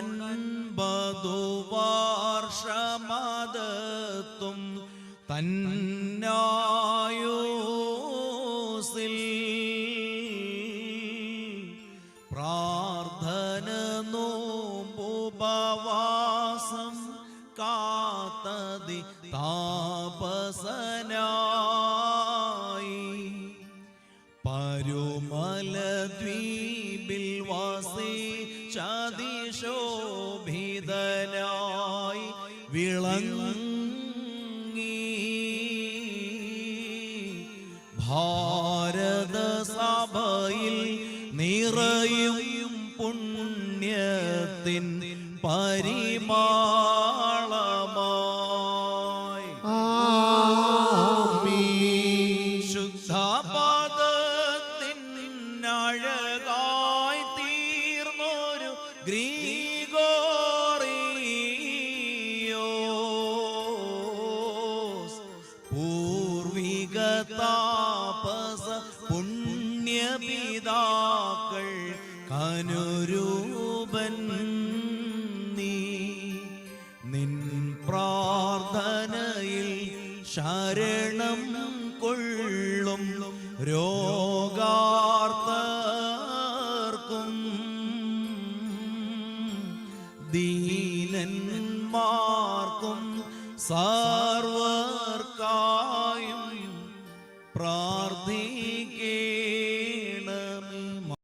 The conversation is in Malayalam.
തൊണ്ണൻപതു വർഷമതത്തും തന്നായൂസിൽ പ്രാർത്ഥന നോമ്പുപവാസം കാത്തതി താപസനായി. പരുമലദ്വീപിൽ വസി ചതിശോഭിതനായി വിളങ്ങി. ഭാരത സഭയിൽ നിറയും പുണ്യത്തിൻ പരിമാളമായി ശുദ്ധപദത്തിനഴകായി ഗ്രീഗോറിയോസ് പൂർവിക താപസ പുണ്യപിതാക്കൾ കനുരൂപൻ നീ. നിൻ പ്രാർത്ഥനയിൽ ശരണം കൊള്ളും. രോഗാർത്തർക്കും ദീനന്മാർക്കും സർവർക്കായും പ്രാർത്ഥിക്കേ.